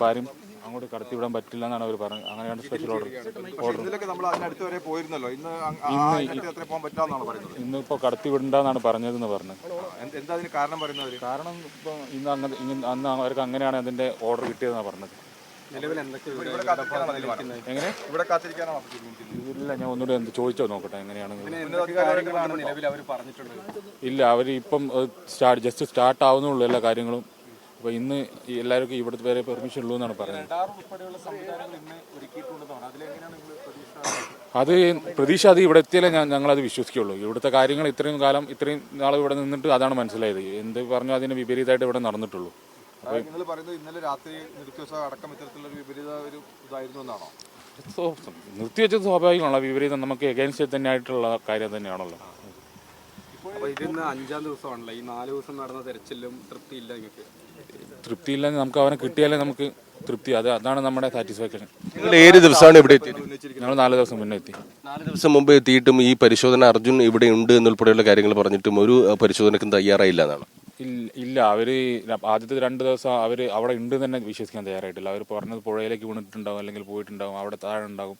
ഇപ്പം ആരും അങ്ങോട്ട് കടത്തിവിടാൻ പറ്റില്ല എന്നാണ് അവർ പറഞ്ഞത് അങ്ങനെയാണ് സ്പെഷ്യൽ ഓർഡർ ഓർഡർ കടത്തി ഇന്ന് ഇന്നിപ്പോൾ കടത്തിവിടണ്ടെന്നാണ് പറഞ്ഞതെന്ന് പറഞ്ഞത് എന്താ അതിന് കാരണം ഇപ്പൊ ഇപ്പോൾ ഇന്ന് അങ്ങനെ ഇങ്ങനെ അന്ന് അവർക്ക് അങ്ങനെയാണ് അതിന്റെ ഓർഡർ കിട്ടിയതെന്നാണ് പറഞ്ഞത്. നിലവിൽ എന്തൊക്കെ ഇവിടെ കാത്തിരിക്കാനാണ് തീരുമാനം എങ്ങനെ? ഇവിടെ കാത്തിരിക്കാനാണ് അപ്പോൾ ഇല്ല ഞാൻ ഒന്നുകൂടെ എന്ത് ചോദിച്ചോ നോക്കട്ടെ എങ്ങനെയാണ് നിലവിൽ അവർ പറഞ്ഞിട്ടുള്ളത്? ഇല്ല അവർ ഇപ്പം സ്റ്റാർട്ട് ജസ്റ്റ് സ്റ്റാർട്ട് ആവുന്നുള്ളൂ എല്ലാ കാര്യങ്ങളും. അപ്പോൾ ഇന്ന് എല്ലാവർക്കും ഇവിടുത്തെ പേരെ പെർമിഷൻ ഉള്ളൂ എന്നാണ് പറയുന്നത്. അത് പ്രതീക്ഷ അത് ഇവിടെ എത്തിയാലേ ഞാൻ ഞങ്ങളത് വിശ്വസിക്കുള്ളൂ. ഇവിടുത്തെ കാര്യങ്ങൾ ഇത്രയും കാലം ഇത്രയും നാളെ ഇവിടെ നിന്നിട്ട് അതാണ് മനസ്സിലായത്. എന്ത് പറഞ്ഞു അതിന് വിപരീതമായിട്ട് ഇവിടെ നടന്നിട്ടുള്ളൂ. നിങ്ങൾ പറയുന്നത് ഇന്നലെ രാത്രി അടക്കം ഇത്തരത്തിലുള്ള വിപരീത ഒരു ഇതായിരുന്നു എന്നാണോ? സോ- നിർത്തിവെച്ചത് സ്വാഭാവികമാണല്ലോ വിപരീതം നമുക്ക് എഗൈൻസ്റ്റ് തന്നെ ആയിട്ടുള്ള കാര്യം തന്നെയാണല്ലോ. അപ്പോൾ ഇതിന്ന് അഞ്ചാം ദിവസമാണല്ലോ. ഈ നാല് ദിവസം നടന്ന തെരച്ചിലും തൃപ്തിയില്ല നിങ്ങൾക്ക്? തൃപ്തിയില്ല നമുക്ക് അവനെ കിട്ടിയാലേ നമുക്ക് തൃപ്തി. അത് അതാണ് നമ്മുടെ സാറ്റിസ്ഫാക്ഷൻ നിങ്ങൾ ഏത് ദിവസമാണ് ഇവിടെ എത്തിയത്? ഞങ്ങൾ നാല് ദിവസം മുന്നേ എത്തി. നാല് ദിവസം മുമ്പ് എത്തിയിട്ടും ഈ പരിശോധന അർജുൻ ഇവിടെ ഉണ്ട് എന്നുൾപ്പെടെയുള്ള കാര്യങ്ങൾ പറഞ്ഞിട്ടും ഒരു പരിശോധനക്കും പരിശോധനയ്ക്കും തയ്യാറായില്ല എന്നാണ്. ഇല്ല- അവർ ആദ്യത്തെ രണ്ട് ദിവസം അവർ അവിടെ ഉണ്ട് തന്നെ വിശ്വസിക്കാൻ തയ്യാറായിട്ടില്ല. അവർ പറഞ്ഞത് പുഴയിലേക്ക് വീണിട്ടുണ്ടാവും അല്ലെങ്കിൽ പോയിട്ടുണ്ടാവും അവിടെ താഴെ ഉണ്ടാവും.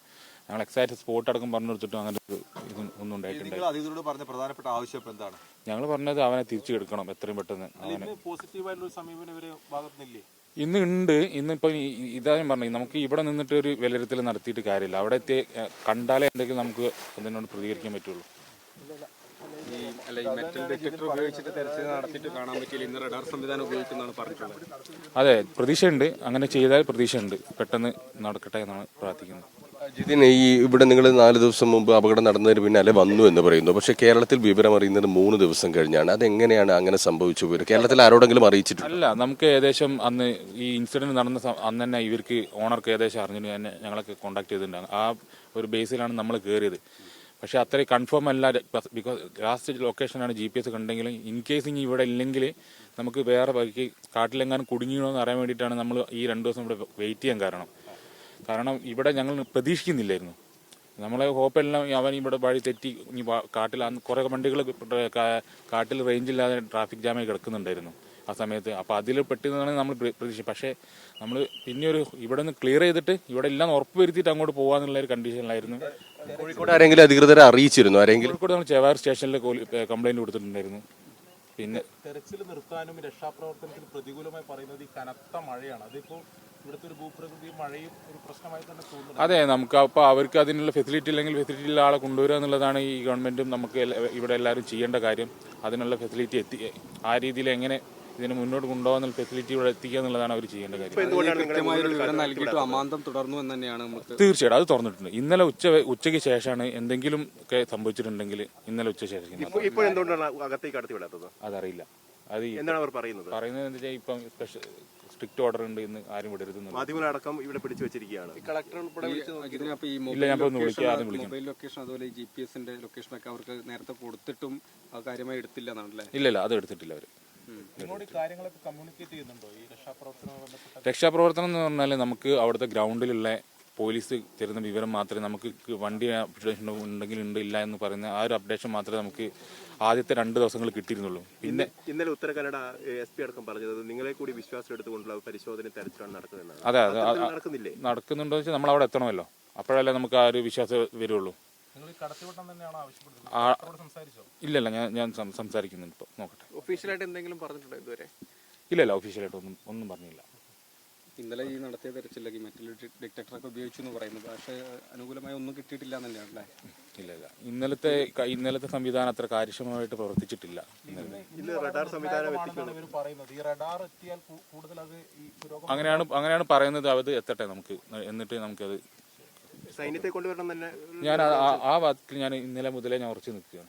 ഞങ്ങൾ എക്സാക്ട് സ്പോട്ട് അടക്കം പറഞ്ഞു കൊടുത്തിട്ടും അങ്ങനെ ഒരു ഇതും ഒന്നും ഉണ്ടായിട്ടുണ്ട് നിങ്ങൾ അധികൃതരോട് പറഞ്ഞ പ്രധാനപ്പെട്ട ആവശ്യം ഇപ്പൊ എന്താണ്? ഞങ്ങൾ പറഞ്ഞത് അവനെ തിരിച്ചു എടുക്കണം എത്രയും പെട്ടെന്ന് അവനെ. പോസിറ്റീവായിട്ടുള്ള സമീപനം ഇവർ ഭാഗത്തുനിന്നില്ലേ? ഇന്ന് ഉണ്ട്. ഇന്നിപ്പോൾ പറഞ്ഞു നമുക്ക് ഇവിടെ നിന്നിട്ട് ഒരു വിലയിരുത്തൽ നടത്തിയിട്ട് കാര്യമില്ല. അവിടെ എത്തി കണ്ടാലേ എന്തെങ്കിലും നമുക്ക് അതിനോട് പ്രതികരിക്കാൻ പറ്റുള്ളൂ. ഈ അല്ല ഈ മെറ്റൽ ഡിറ്റക്ടർ ഉപയോഗിച്ചിട്ട് തെരച്ചിൽ നടത്തിയിട്ട് കാണാൻ പറ്റിയില്ല. ഇന്ന് റഡാർ സംവിധാനം ഉപയോഗിക്കുന്നതാണ് പറഞ്ഞിട്ടുള്ളത്. അതെ പ്രതീക്ഷയുണ്ട്. അങ്ങനെ ചെയ്താൽ പ്രതീക്ഷയുണ്ട്. പെട്ടെന്ന് നടക്കട്ടെ എന്നാണ് പ്രാർത്ഥിക്കുന്നത്. ജിതിൻ ഈ ഇവിടെ നിങ്ങൾ നാല് ദിവസം മുമ്പ് അപകടം നടന്നതിന് പിന്നാലെ വന്നു എന്ന് പറയുന്നു. പക്ഷേ കേരളത്തിൽ വിവരം അറിയുന്നത് മൂന്ന് ദിവസം കഴിഞ്ഞാണ്. അതെങ്ങനെയാണ് അങ്ങനെ സംഭവിച്ചു പോയത്? കേരളത്തിൽ ആരോടെങ്കിലും അറിയിച്ചിട്ടുണ്ട്? അല്ല നമുക്ക് ഏകദേശം അന്ന് ഈ ഇൻസിഡന്റ് നടന്ന അന്ന് തന്നെ ഇവർക്ക് ഓണർക്ക് ഏകദേശം അറിഞ്ഞിട്ട് തന്നെ ഞങ്ങളൊക്കെ കോൺടാക്ട് ചെയ്തിട്ടുണ്ട്. ആ ഒരു ബേസിലാണ് നമ്മൾ കയറിയത് പക്ഷെ അത്രയും കൺഫേം അല്ല. ബിക്കോസ് ലാസ്റ്റ് ലൊക്കേഷനാണ് ജി പി എസ് കണ്ടെങ്കിലും ഇൻ കേസ് ഇനി ഇവിടെ ഇല്ലെങ്കിൽ നമുക്ക് വേറെ കാട്ടിലെങ്ങാനും കുടുങ്ങിയോ എന്ന് അറിയാൻ വേണ്ടിയിട്ടാണ് നമ്മൾ ഈ രണ്ട് ദിവസം ഇവിടെ വെയിറ്റ് ചെയ്യാൻ കാരണം. കാരണം ഇവിടെ ഞങ്ങൾ പ്രതീക്ഷിക്കുന്നില്ലായിരുന്നു. നമ്മളെ ഹോപ്പെല്ലാം അവൻ ഇവിടെ വഴി തെറ്റി ഇനി കാട്ടിൽ അന്ന് കുറേ വണ്ടികൾ കാട്ടിൽ റേഞ്ചില്ലാതെ ട്രാഫിക് ജാമായി കിടക്കുന്നുണ്ടായിരുന്നു ആ സമയത്ത്. അപ്പോൾ അതിൽ പെട്ടെന്നാണ് നമ്മൾ പ്രതീക്ഷിച്ചത്. പ്രതീക്ഷ പക്ഷേ നമ്മൾ പിന്നെ ഒരു ഇവിടെ നിന്ന് ക്ലിയർ ചെയ്തിട്ട് ഇവിടെ എല്ലാം ഉറപ്പ് വരുത്തിയിട്ട് അങ്ങോട്ട് പോകാന്നുള്ള ഒരു കണ്ടീഷനിലായിരുന്നു. കോഴിക്കോട് ആരെങ്കിലും അധികൃതരെ അറിയിച്ചിരുന്നു? ആരെങ്കിലും? കോഴിക്കോട് നമ്മൾ ചെവാർ സ്റ്റേഷനിൽ കംപ്ലൈന്റ് കൊടുത്തിട്ടുണ്ടായിരുന്നു. പിന്നെ തെരച്ചിൽ നിർത്താനും രക്ഷാപ്രവർത്തനത്തിന് പ്രതികൂലമായി പറയുന്നത് ഈ കനത്ത മഴയാണ്. അതിപ്പോ ഇവിടുത്തെ ഒരു ഭൂപ്രകൃതി മഴയും ഒരു പ്രശ്നമായി തന്നെ തോന്നുന്നു അതെ നമുക്ക് അപ്പോൾ അവർക്ക് അതിനുള്ള ഫെസിലിറ്റി ഇല്ലെങ്കിൽ ഫെസിലിറ്റി ഉള്ള ആളെ കൊണ്ടുവരിക എന്നുള്ളതാണ് ഈ ഗവൺമെന്റും നമുക്ക് ഇവിടെ എല്ലാവരും ചെയ്യേണ്ട കാര്യം. അതിനുള്ള ഫെസിലിറ്റി എത്തി ആ രീതിയിൽ എങ്ങനെ ഇതിനെ മുന്നോട്ട് കൊണ്ടുപോകാൻ ഫെസിലിറ്റി ഇവിടെ എത്തിക്കുക എന്നുള്ളതാണ് അവർ ചെയ്യേണ്ട കാര്യം. അമാന്തം തുടർന്നു എന്ന് തന്നെയാണ് നമുക്ക് തീർച്ചയായിട്ടും അത് തുറന്നിട്ടുണ്ട്. ഇന്നലെ ഉച്ച ഉച്ചയ്ക്ക് ശേഷമാണ് എന്തെങ്കിലും ഒക്കെ സംഭവിച്ചിട്ടുണ്ടെങ്കിൽ ഇന്നലെ ഉച്ച ശേഷം അതറിയില്ല. അത് എന്താണ് അവർ പറയുന്നത്? പറയുന്നത് എന്താ വെച്ചാൽ ഇപ്പം സ്പെഷ്യൽ സ്ട്രിക്റ്റ് ഓർഡർ ഉണ്ട് എന്ന് ആരും വിടരുത്. മാധ്യമങ്ങളടക്കം ഇവിടെ പിടിച്ചു വെച്ചിരിക്കുകയാണ്. കളക്ടർ ഉൾപ്പെടെ ഇതിനപ്പോ ഈ ഇല്ല, ഞാൻ ഇപ്പൊ ഒന്ന് വിളിക്കാം, ആദ്യം വിളിക്കാം. മൊബൈൽ ലൊക്കേഷൻ അതുപോലെ ജി പി എസിന്റെ ലൊക്കേഷൻ ഒക്കെ അവർക്ക് നേരത്തെ കൊടുത്തിട്ടും അത് കാര്യമായി എടുത്തില്ല എന്നാണല്ലേ ഇല്ല ഇല്ല അത് എടുത്തിട്ടില്ല അവർ കമ്മ്യൂണിക്കേറ്റ് ചെയ്യുന്നുണ്ടോ? ഈ രക്ഷാപ്രവർത്തനം എന്ന് പറഞ്ഞാൽ നമുക്ക് അവിടുത്തെ ഗ്രൗണ്ടിലുള്ള പോലീസ് തരുന്ന വിവരം മാത്രമേ നമുക്ക് വണ്ടി അപ്ഡേഷൻ ഉണ്ടെങ്കിൽ ഉണ്ട് ഇല്ല എന്ന് പറയുന്ന ആ ഒരു അപ്ഡേഷൻ മാത്രമേ നമുക്ക് ആദ്യത്തെ രണ്ട് ദിവസങ്ങൾ കിട്ടിയിരുന്നുള്ളൂ. പിന്നെ ഇന്നലെ ഉത്തര കന്നഡ എസ് പി അടക്കം പറഞ്ഞത് നിങ്ങളെ കൂടി വിശ്വാസം എടുത്തുകൊണ്ടുള്ള പരിശോധന തെരച്ചിലാണ് നടക്കുന്നത് അതെ അതെ. നടക്കുന്നില്ലേ? നടക്കുന്നുണ്ടോ വെച്ചാൽ നമ്മൾ അവിടെ എത്തണമല്ലോ. അപ്പോഴല്ലേ നമുക്ക് ആ ഒരു വിശ്വാസം വരുള്ളൂ. ഇല്ലല്ല ഞാൻ ഞാൻ സംസാരിക്കുന്നുണ്ട് ഇപ്പോൾ നോക്കട്ടെ. ഒഫീഷ്യലായിട്ട് എന്തെങ്കിലും പറഞ്ഞിട്ടുണ്ടോ ഇതുവരെ? ഇല്ലല്ല ഒഫീഷ്യലായിട്ട് ഒന്നും ഒന്നും പറഞ്ഞില്ല. ഇന്നലെ ഈ നടത്തിയ തെരച്ചിലേക്ക് മെറ്റൽ ഡിറ്റക്ടറൊക്കെ ഉപയോഗിച്ചു എന്ന് പറയുന്നത്. പക്ഷേ അനുകൂലമായി ഒന്നും കിട്ടിയിട്ടില്ല എന്നല്ലേ തന്നെയാണ് അല്ലേ? ഇല്ല ഇല്ല. ഇന്നലത്തെ ഇന്നലത്തെ സംവിധാനം അത്ര കാര്യക്ഷമമായിട്ട് പ്രവർത്തിച്ചിട്ടില്ല. അങ്ങനെയാണ് അങ്ങനെയാണ് പറയുന്നത്. അത് എത്തട്ടെ നമുക്ക്. എന്നിട്ട് നമുക്കത് സൈന്യത്തെ കൊണ്ടുവരണം തന്നെ. ഞാൻ ആ- വാക്കിൽ ഞാൻ ഇന്നലെ മുതലേ ഞാൻ ഉറച്ചു നിൽക്കുകയാണ്.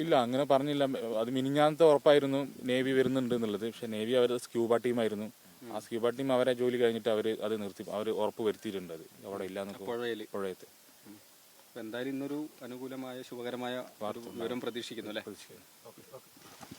ഇല്ല അങ്ങനെ പറഞ്ഞില്ല. അത് മിനിഞ്ഞാന്നത്തെ ഉറപ്പായിരുന്നു നേവി വരുന്നുണ്ട് എന്നുള്ളത്. പക്ഷെ നേവി അവർ സ്ക്യൂബ ടീമായിരുന്നു. ആ സ്ക്യൂബ ടീം അവരെ ജോലി കഴിഞ്ഞിട്ട് അവർ അത് നിർത്തി അവർ ഉറപ്പ് വരുത്തിയിട്ടുണ്ട് അത്. അവിടെ ഇല്ലാന്ന് പുഴയത്ത്. എന്തായാലും ഇന്നൊരു അനുകൂലമായ ശുഭകരമായ വിവരം പ്രതീക്ഷിക്കുന്നു അല്ലേ? പ്രതീക്ഷിക്കുന്നു.